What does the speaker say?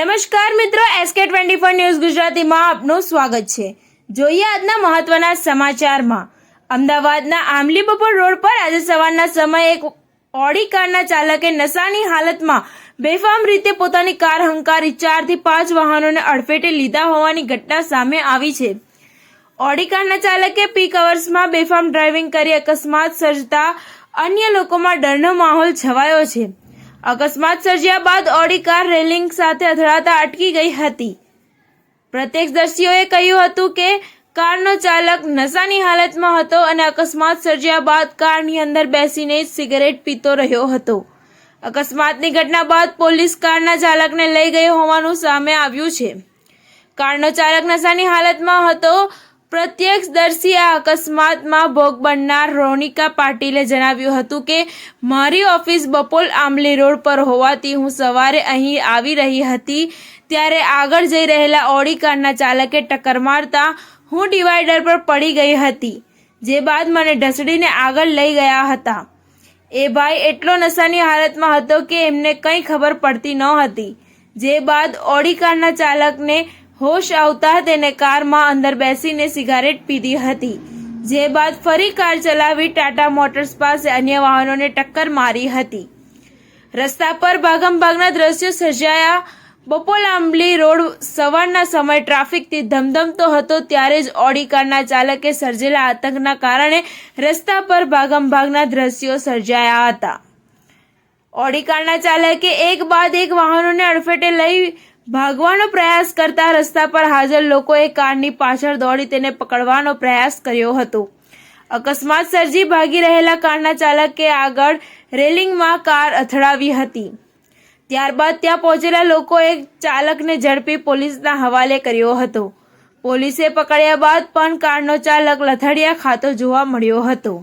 નમસ્કાર મિત્રો SK twenty four news ગુજરાતીમાં આપનું સ્વાગત છે. જોઈએ આજના મહત્વના સમાચારમાં. અમદાવાદના આમલી બપોર રોડ પર આજે સવારના સમયે એક ઓડી કારના ચાલકે નશાની હાલતમાં બેફામ રીતે પોતાની કાર હંકારી ચારથી પાંચ વાહનોને અડફેટે લીધા હોવાની ઘટના સામે આવી છે. ઓડી કારના ચાલકે પીક અવર્સમાં બેફામ ડ્રાઇવિંગ કરી અકસ્માત સર્જતા અન્ય લોકોમાં ડરનો માહોલ છવાયો છે. અકસ્માત સર્જ્યા બાદ ઓડી કાર રેલિંગ સાથે અથડાતા અટકી ગઈ હતી. પ્રત્યક્ષદર્શીઓએ કહ્યું હતું કે, કારનો ચાલક નશાની હાલતમાં હતો અને અકસ્માત સર્જ્યા બાદ કારની અંદર બેસીને સિગરેટ પીતો રહ્યો હતો. અકસ્માતની ઘટના બાદ પોલીસ કારના ચાલકને લઈ ગયો હોવાનું સામે આવ્યું છે. કારનો ચાલક નશાની હાલતમાં હતો પ્રત્યક્ષદર્શી આ અકસ્માતમાં ભોગ બનનાર રોનિકા પાટીલે જણાવ્યું હતું કે, મારી ઓફિસ બપોલ આંબલી રોડ પર હોવાથી હું સવારે અહીં આવી રહી હતી. ત્યારે આગળ જઈ રહેલા ઓડી કારના ચાલકે ટક્કર મારતા હું ડિવાઈડર પર પડી ગઈ હતી, જે બાદ મને ઢસડીને આગળ લઈ ગયા હતા. એ ભાઈ એટલો નશાની હાલતમાં હતો કે એમને કંઈ ખબર પડતી ન હતી. જે બાદ ઓડી કારના ચાલકને હોશ આવતા તેને કારમાં અંદર બેસીને સિગારેટ પીધી હતી. જે બાદ ફરી કાર ચલાવી ટાટા મોટર્સ પાસે અન્ય વાહનોને ટક્કર મારી હતી. રસ્તા પર ભાગમભાગના દ્રશ્યો સર્જાયા. બપોલ આંબલી રોડ સવારના સમય ટ્રાફિકથી ધમધમતો હતો, ત્યારે જ ઓડી કારના ચાલકે સર્જેલા આતંકના કારણે રસ્તા પર ભાગમભાગના દ્રશ્યો સર્જાયા હતા. ઓડી કારના ચાલકે એક બાદ એક વાહનોને અડફેટે લઈ ભાગવાનો પ્રયાસ કરતા રસ્તા પર હાજર લોકોએ કારની પાછળ દોડી તેને પકડવાનો પ્રયાસ કર્યો હતો. અકસ્માત સર્જી ભાગી રહેલા કારના ચાલકે આગળ રેલિંગમાં કાર અથડાવી હતી. ત્યારબાદ ત્યાં પહોંચેલા લોકોએ ચાલકને ઝડપી પોલીસના હવાલે કર્યો હતો. પોલીસે પકડ્યા બાદ પણ કારનો ચાલક લથડિયા ખાતો જોવા મળ્યો હતો.